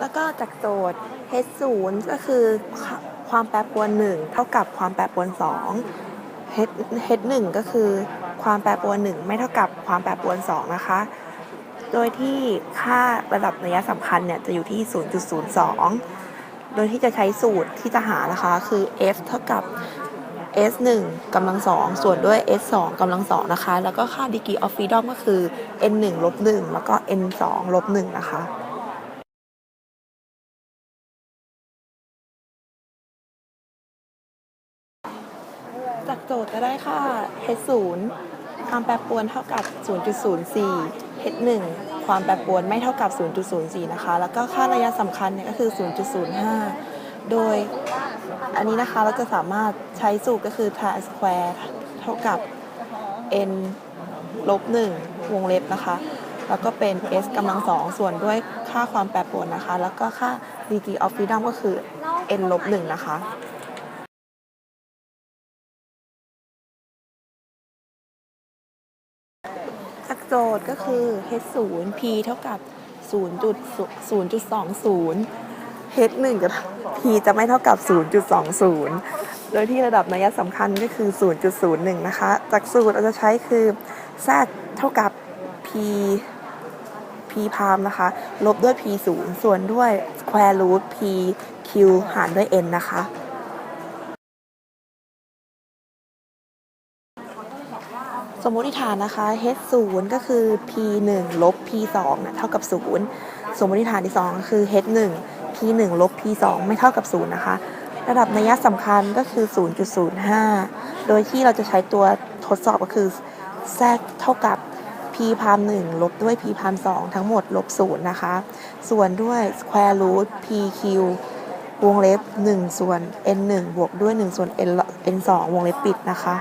แล้วก็จากโจทย์ h 0ก็คือความแปรปรวน 1 เท่ากับความแปรปรวน 2 h h 1ก็คือความแปรปรวน 1 ไม่เท่ากับความแปรปรวน 2 นะคะ โดยที่ค่าระดับนัยะสำคัญเนี่ยจะอยู่ที่ 0.02 โดยที่จะใช้สูตรที่จะหานะคะคือ f เท่ากับ s 1กำลังสองส่วนด้วย s 2กำลังสองนะคะ แล้วก็ค่า degree of freedom ก็คือ n 1ลบ1แล้วก็ n 2ลบ1นะคะ จากโจทย์จะได้ค่า h 0 ความแปรปรวนเท่ากับ 0.04 h 1 ความแปรปรวนไม่เท่ากับ 0.04 นะคะ แล้วก็ค่าระยะสำคัญเนี่ยก็คือ 0.05 โดยอันนี้นะคะเราจะสามารถใช้สูตรก็คือ tan square เท่ากับ n ลบ1วงเล็บนะคะ แล้วก็เป็น s กำลังสองส่วนด้วยค่าความแปรปรวนนะคะ แล้วก็ค่า degree of freedom ก็คือ n ลบ1นะคะ จากโจทย์ก็คือ h 0 p เท่ากับ 0.0.20 h 1กับ p จะไม่เท่ากับ 0.20 โดยที่ระดับนัยสำคัญก็คือ 0.01 นะคะ จากสูตรเราจะใช้คือ z เท่ากับ p p พามนะคะ ลบด้วย p 0ส่วนด้วย square root p q หารด้วย n นะคะ สมมติฐานนะคะ h 0ก็คือ p 1ลบ p 2เนี่ยเท่ากับ 0 สมมติฐานที่ 2 ก็คือ h 1 p 1ลบ p 2ไม่เท่ากับ 0 นะคะ ระดับนัยสำคัญก็คือ 0.05 โดยที่เราจะใช้ตัวทดสอบก็คือ z เท่ากับ p พาม1ลบด้วย p พาม2ทั้งหมดลบ 0 นะคะ ส่วนด้วย square root p q วงเล็บ 1 ส่วน n 1บวกด้วย 1 ส่วน n n 2วงเล็บปิดนะคะ